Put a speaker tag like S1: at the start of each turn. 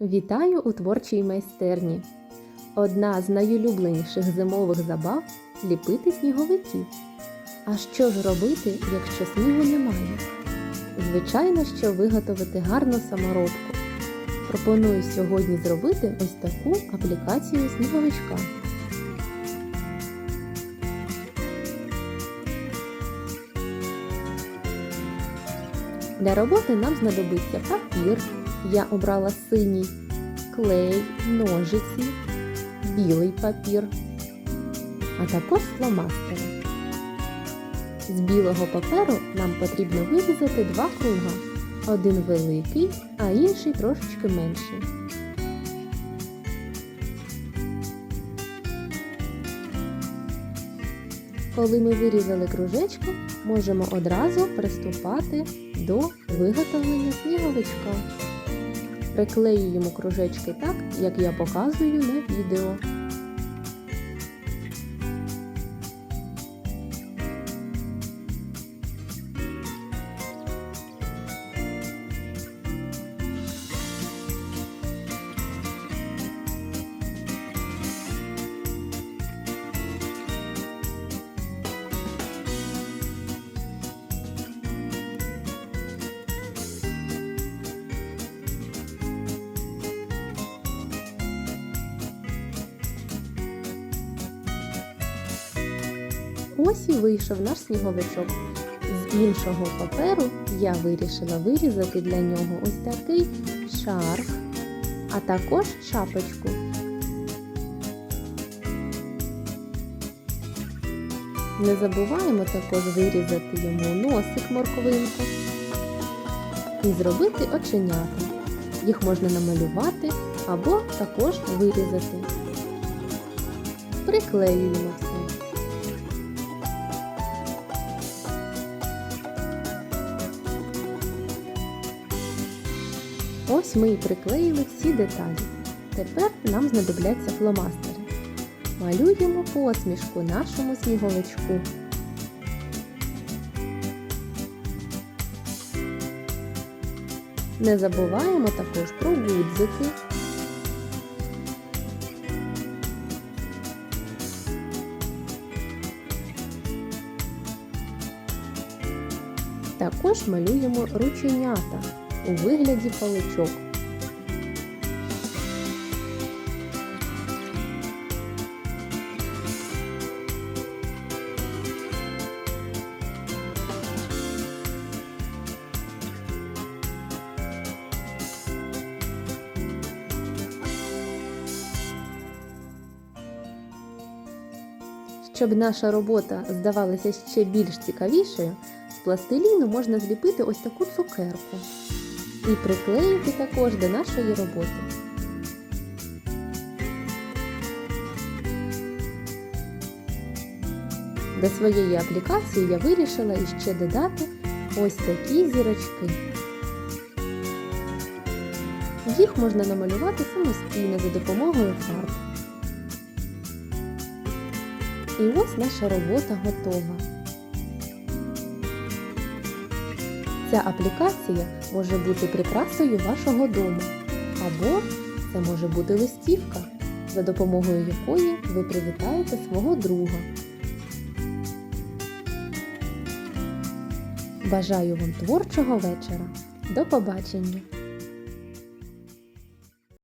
S1: Вітаю у творчій майстерні. Одна з найулюбленіших зимових забав ліпити сніговиків. А що ж робити, якщо снігу немає? Звичайно, що виготовити гарну саморобку. Пропоную сьогодні зробити ось таку аплікацію сніговичка. Для роботи нам знадобиться папір. Я обрала синій клей, ножиці, білий папір, а також фломастери. З білого паперу нам потрібно вирізати два круга. Один великий, а інший трошечки менший. Коли ми вирізали кружечки, можемо одразу приступати до виготовлення сніговичка. Приклеюємо кружечки так, як я показую на відео. Ось і вийшов наш сніговичок. З іншого паперу я вирішила вирізати для нього ось такий шарф, а також шапочку. Не забуваємо також вирізати йому носик морквинку і зробити оченята. Їх можна намалювати або також вирізати. Приклеюємо Ось ми і приклеїли всі деталі. Тепер нам знадобляться фломастери. Малюємо посмішку нашому сніговичку. Не забуваємо також про гудзики. Також малюємо рученята у вигляді паличок. Щоб наша робота здавалася ще більш цікавішою, з пластиліну можна зліпити ось таку цукерку і приклеїти також до нашої роботи. До своєї аплікації я вирішила іще додати ось такі зірочки. Їх можна намалювати самостійно за допомогою фарб. І ось наша робота готова. Ця аплікація може бути прикрасою вашого дому, або це може бути листівка, за допомогою якої ви привітаєте свого друга. Бажаю вам творчого вечора. До побачення!